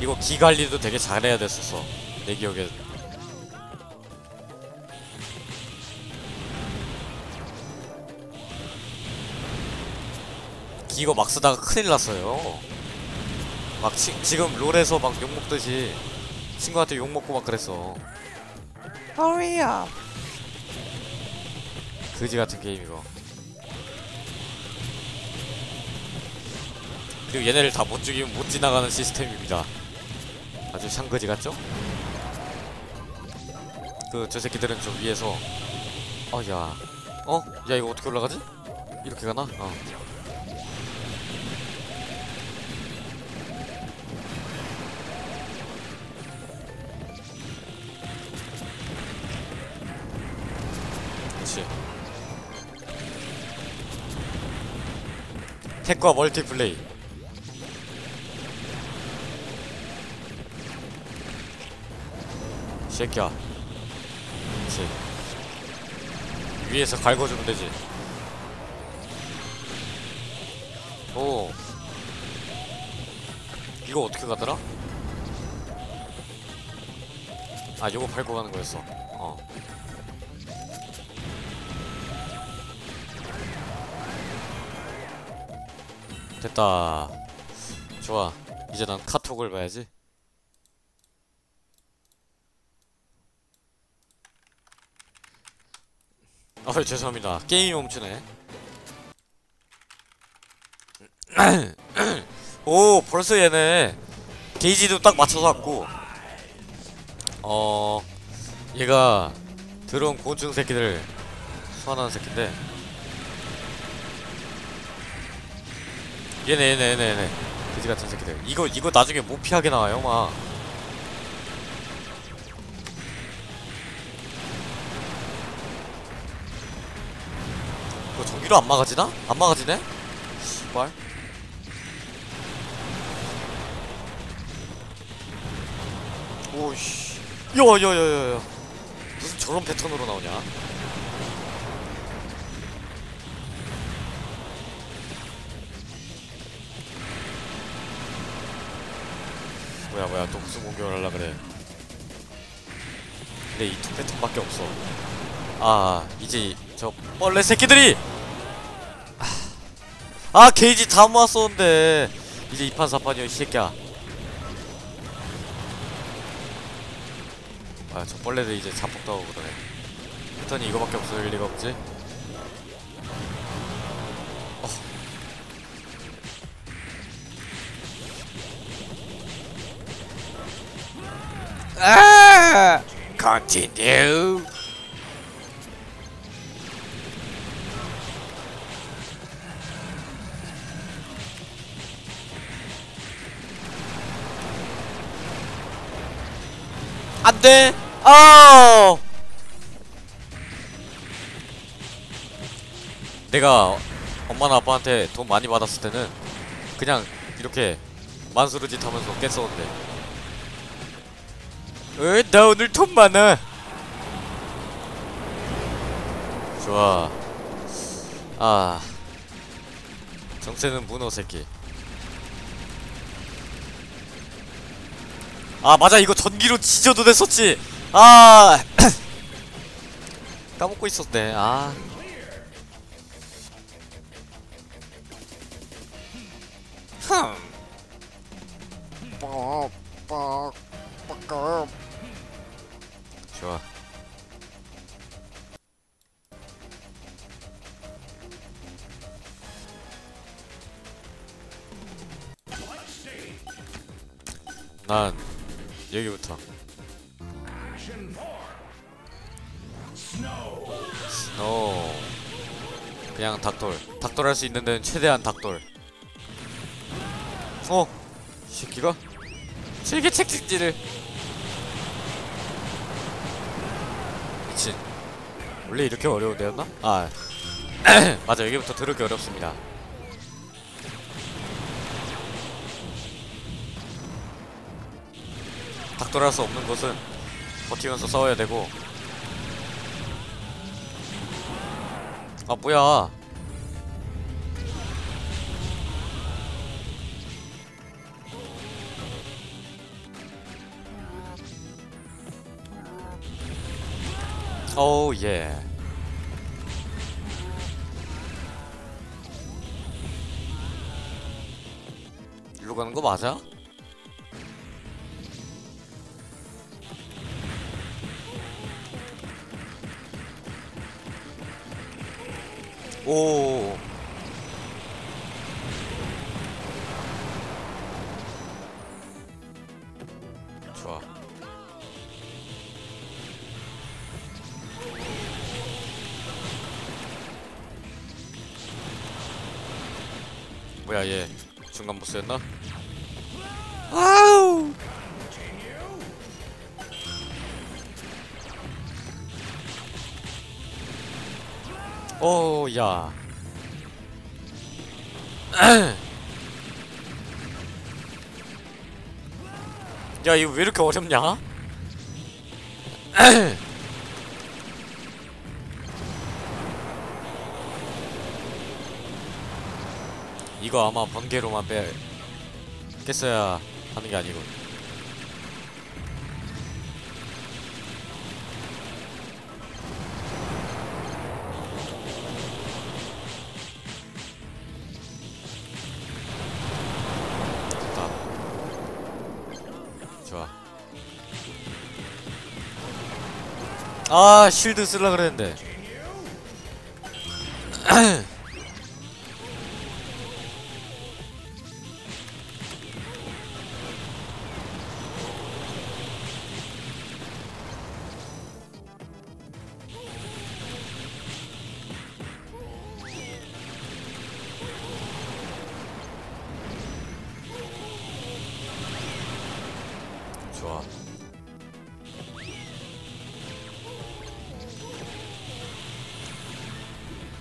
이거 기 관리도 되게 잘해야 됐었어 내 기억에. 기 이거 막 쓰다가 큰일 났어요. 막 치, 지금 롤에서 막 욕먹듯이 친구한테 욕먹고 막 그랬어. Hurry up. 그지 같은 게임 이거. 그리고 얘네를 다 못 죽이면 못 지나가는 시스템입니다 아주 샹그지 같죠? 그 저 새끼들은 좀 위에서 어야 어? 야 이거 어떻게 올라가지? 이렇게 가나? 어 그렇지 핵과 멀티플레이 새끼야. 그렇지 위에서 갈궈주면 되지. 오. 이거 어떻게 가더라? 아 요거 밟고 가는 거였어. 어. 됐다. 좋아. 이제 난 카톡을 봐야지 어 죄송합니다. 게임이 멈추네. 오 벌써 얘네 게이지도 딱 맞춰서 왔고. 어 얘가 들어온 곤충 새끼들 소환하는 새끼인데. 얘네 얘네 얘네 얘네. 그지 같은 새끼들. 이거 이거 나중에 못 피하게 나와요 막 전기로 안 막아지나? 안 막아지네? 씨발. 오씨. 야야야야야. 무슨 저런 패턴으로 나오냐? 뭐야 뭐야. 또 무슨 공격을 하려 그래. 근데 이 두 패턴밖에 없어. 아 이제 저 벌레 새끼들이! 아, 아 게이지 다 모았었는데. 이제 2판 4판이야 이 새끼야. 아 저 벌레들 이제 자폭도 하고 그러네. 패턴이 이거밖에 없을 리가 없지. 어. 아! Continue 안돼 아 내가 엄마나 아빠한테 돈 많이 받았을 때는 그냥 이렇게 만수르짓 하면서 깼었는데. 어, 나 오늘 돈 많아. 좋아. 아. 정체는 문어 새끼 아 맞아. 이거 전기로 지져도 됐었지. 아 까먹고 있었네. 아. 흠. 좋아. 난 여기부터. 스노우 그냥 닭돌. 닭돌 할 수 있는 데는 최대한 닭돌. 어? 이 새끼가? 세계 책찍질을. 미친. 원래 이렇게 어려운 데였나? 아. 맞아 여기부터 더럽게 어렵습니다 각도할 수 없는 곳은 버티면서 싸워야 되고. 아 뭐야. 오우 oh, 예. 일로 가는 거 맞아? 오. 좋아. 뭐야 얘. 중간 보스였나? 아 오야 야 이거 왜 이렇게 어렵냐? 이거 아마 번개로만 빼 깼어야 하는 게 아니고 아 실드 쓸라 그랬는데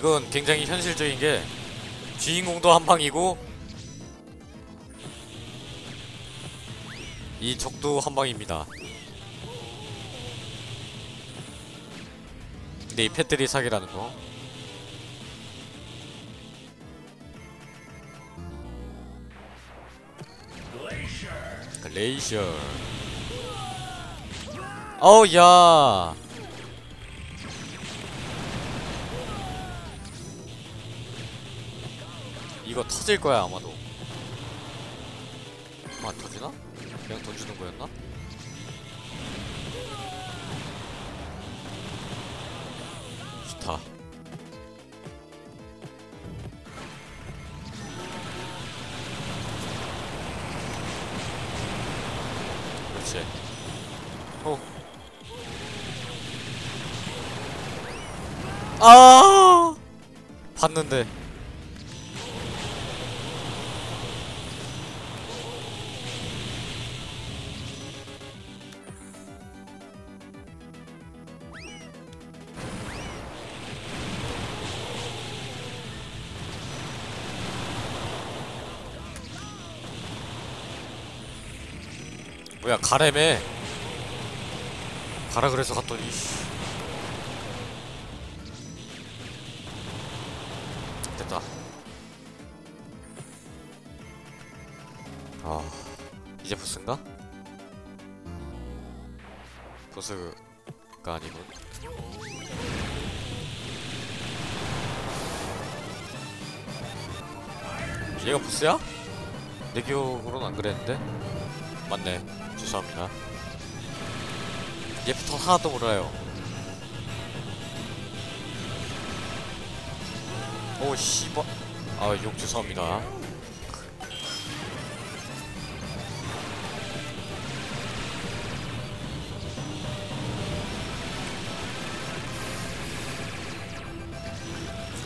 이건 굉장히 현실적인 게 주인공도 한 방이고 이 적도 한 방입니다. 근데 이 펫들이 사기라는 거. 글레이셔. 어우 야. 이거 터질 거야 아마도. 아, 안 터지나? 그냥 던지는 거였나? 좋다. 그렇지. 어. 아! 봤는데. 가래매 가라 그래서 갔더니 씨. 됐다 아 이제 보스인가? 보스가 아니군 얘가 보스야? 내 기억으로는 안 그랬는데 맞네 죄송합니다. 얘부터 하나도 몰라요. 오 씨발. 아욕 죄송합니다.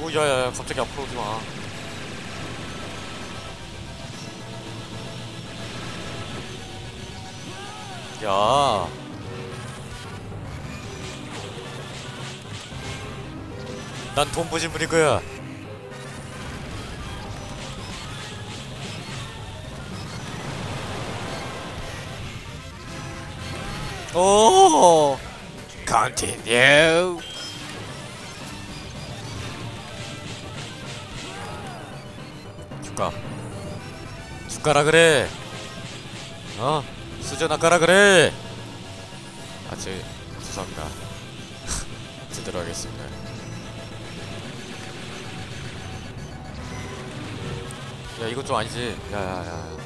오 야야야 갑자기 앞으로 오지마 야. 난돈 분일 거야. 오. Continue. 줄까? 줄까라 그래. 어? 수전 아까라 그래. 아, 제 죄송합니다. 제대로 하겠습니다. 야 이건 좀 아니지. 야야야.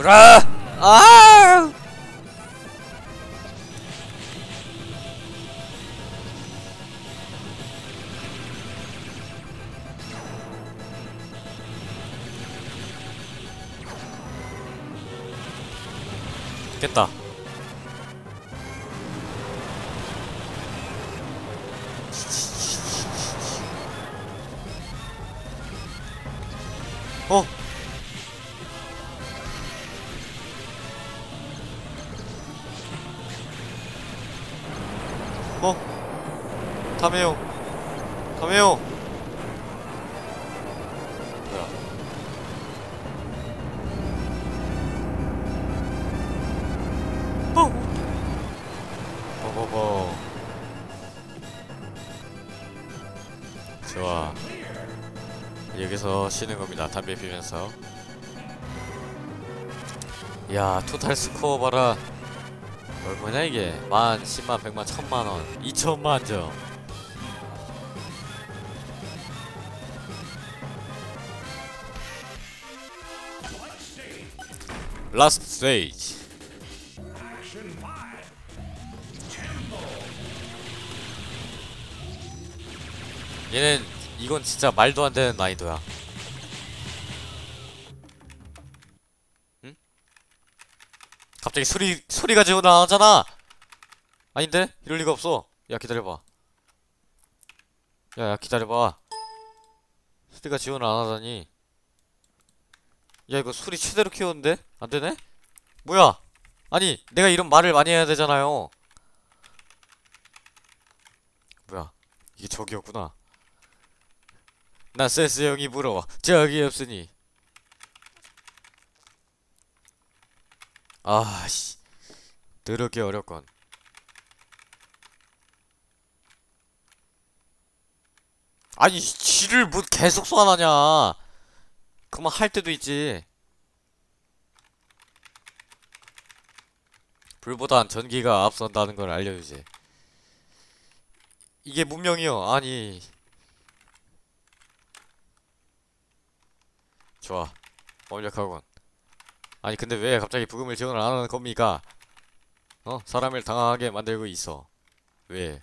죽으라! 아! 어? 다메요. 다메요. 뭐야? 어? 버버버. 좋아. 여기서 쉬는 겁니다. 담배 피면서. 야, 토탈 스코어 봐라. 얼마냐 이게? 만, 십만, 백만, 천만 원, 이천만 점. 라스트 스테이지. 얘는 이건 진짜 말도 안 되는 난이도야. 갑자기 소리 소리가 지고 나오잖아. 아닌데? 이럴 리가 없어. 야 기다려봐. 야야 기다려봐. 소리가 지원 안 하다니. 야 이거 소리 최대로 키웠는데? 안 되네? 뭐야? 아니 내가 이런 말을 많이 해야 되잖아요. 뭐야? 이게 저기였구나. 나 센스 형이 부러워. 적이 없으니. 아씨. 더럽게 어렵건. 아니 지를 뭐 계속 소환하냐. 그만 할 때도 있지. 불보단 전기가 앞선다는 걸 알려주지. 이게 문명이요. 아니. 좋아. 완벽하군. 아니 근데 왜 갑자기 부금을 지원을 안 하는 겁니까? 어? 사람을 당황하게 만들고 있어. 왜?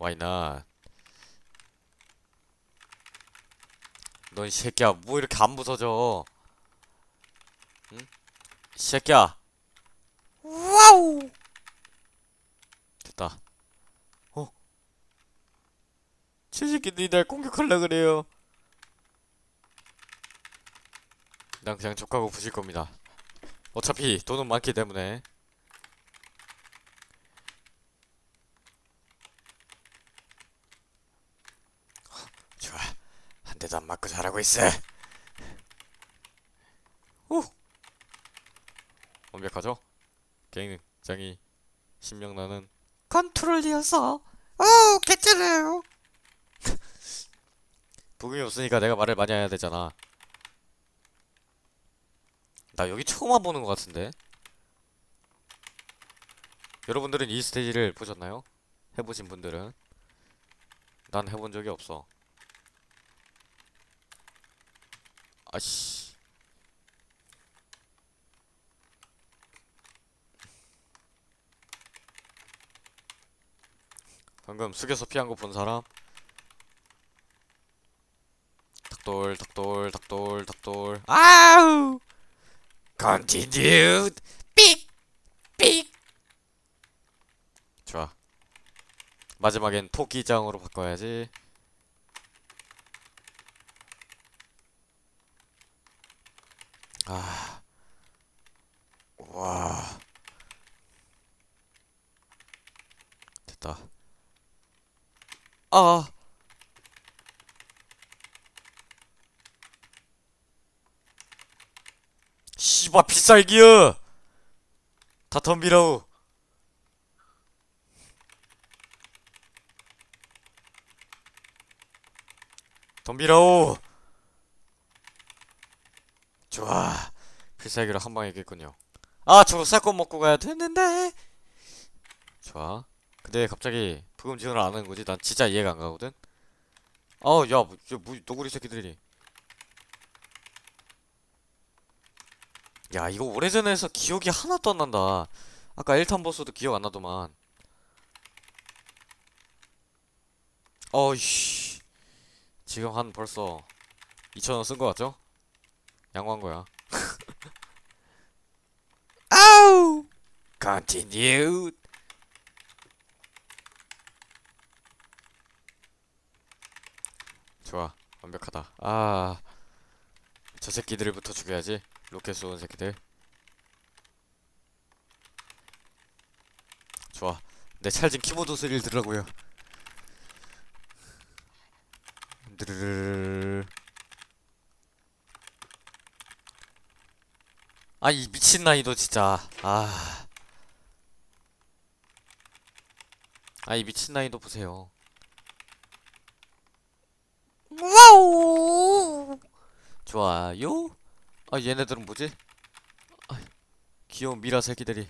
Why not? 넌이 새끼야 뭐 이렇게 안 부서져? 응? 이 새끼야. 와우. 됐다. 어? 저 새끼들이 날 공격하려 그래요. 난 그냥 족하고 부실 겁니다. 어차피 돈은 많기 때문에. 좋아. 한 대도 안 맞고 잘하고 있어. 오! 완벽하죠? 굉장히 신명나는 컨트롤이어서 오 괜찮아요. 부금이 없으니까 내가 말을 많이 해야 되잖아. 나 여기 처음 와보는 것 같은데? 여러분들은 이 스테이지를 보셨나요? 해보신 분들은? 난 해본 적이 없어. 아씨. 방금 숙여서 피한 거 본 사람? 닭돌, 닭돌, 삑 닭돌. 아우! Continued. 삑! 삑! 좋아. 마지막엔 토끼장으로 바꿔야지. 아. 와. 됐다. 아. 슈퍼 비쌀기여 다 덤비라우 덤비라우 좋아. 필살기로 한 방에 이겼군요. 아 저거 사건 먹고 가야 되는데. 좋아. 근데 갑자기 부금 지원을 안 하는 거지? 난 진짜 이해가 안 가거든. 어우 야 뭐, 저 뭐, 너구리 새끼들이 야 이거 오래전에 해서 기억이 하나도 안 난다. 아까 1탄 보스도 기억 안 나더만. 어이씨. 지금 한 벌써 2천원 쓴 거 같죠? 양호한 거야. 아우! Continue. 좋아. 완벽하다. 아저 새끼들부터 죽여야지 로켓 쏘는 새끼들. 좋아. 내 찰진 키보드 소리를 들으라고요. 드르르르. 아이 미친 나이도 진짜. 아. 아이 미친 나이도 보세요. 와우! 좋아요 아 얘네들은 뭐지? 아 귀여운 미라 새끼들이.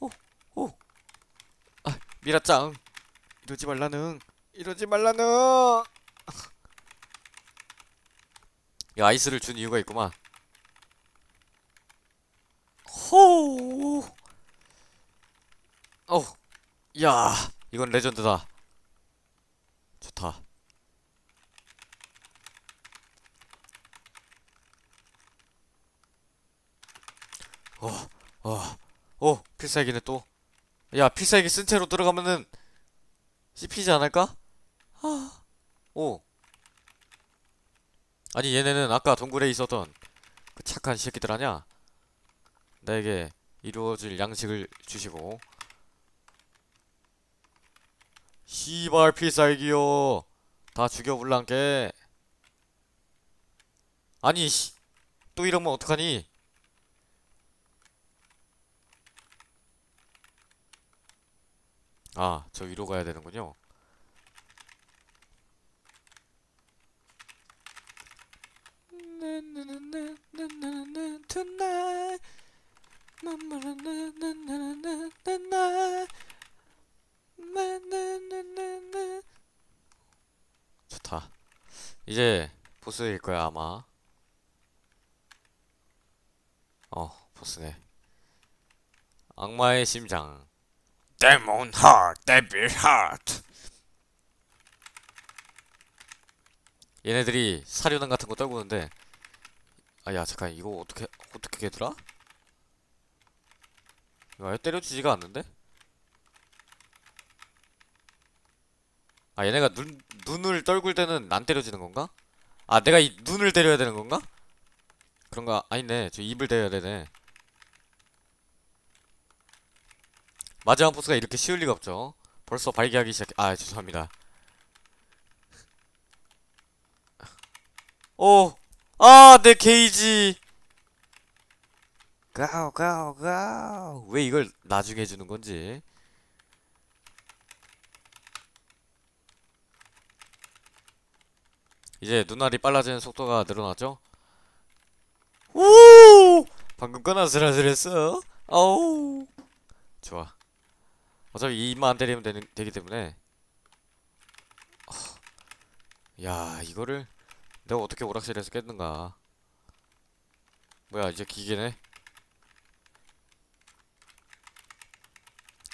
오오 아 미라짱. 이러지 말라는. 이러지 말라는. 야 아이스를 준 이유가 있구만. 호. 어. 야, 이건 레전드다. 어, 어, 어, 필살기네 또. 야, 필살기 쓴 채로 들어가면은 씹히지 않을까? 아, 오. 아니 얘네는 아까 동굴에 있었던 그 착한 새끼들 아냐? 나에게 이루어질 양식을 주시고 시발 필살기요 다 죽여불란게 아니 씨, 또 이러면 어떡하니 아 저 위로 가야 되는군요 좋다. 이제 보스일 거야 아마. 어 보스네. 악마의 심장. Demon Heart, Devil Heart. 얘네들이 사료당 같은 거 떨구는데. 아 야 잠깐 이거 어떻게 어떻게 깨더라? 이거 아예 때려주지가 않는데? 아 얘네가 눈, 눈을 떨굴 때는 안 때려지는 건가? 아 내가 이 눈을 때려야 되는 건가? 그런가 아니네 저 입을 때려야 되네 마지막 보스가 이렇게 쉬울 리가 없죠 벌써 발기하기 시작해 아 죄송합니다 오! 아, 내 게이지! 가오 가오 가오 왜 이걸 나중에 해주는 건지 이제 눈알이 빨라지는 속도가 늘어났죠? 오! 방금 꺼나 슬슬했어 어우 좋아 어차피 안 때리면 되는, 되기 때문에. 어, 야 이거를 내가 어떻게 오락실에서 깼는가. 뭐야 이제 기계네?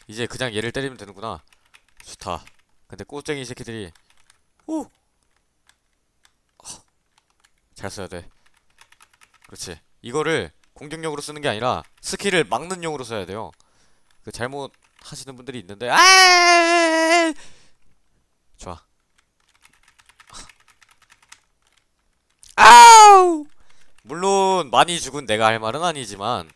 이제 그냥 얘를 때리면 되는구나. 좋다. 근데 꼬쟁이 새끼들이 오! 잘 써야 돼. 그렇지. 이거를 공격용으로 쓰는 게 아니라 스킬을 막는 용으로 써야 돼요. 그 잘못 하시는 분들이 있는데. 아! 좋아. 아우! 물론 많이 죽은 내가 할 말은 아니지만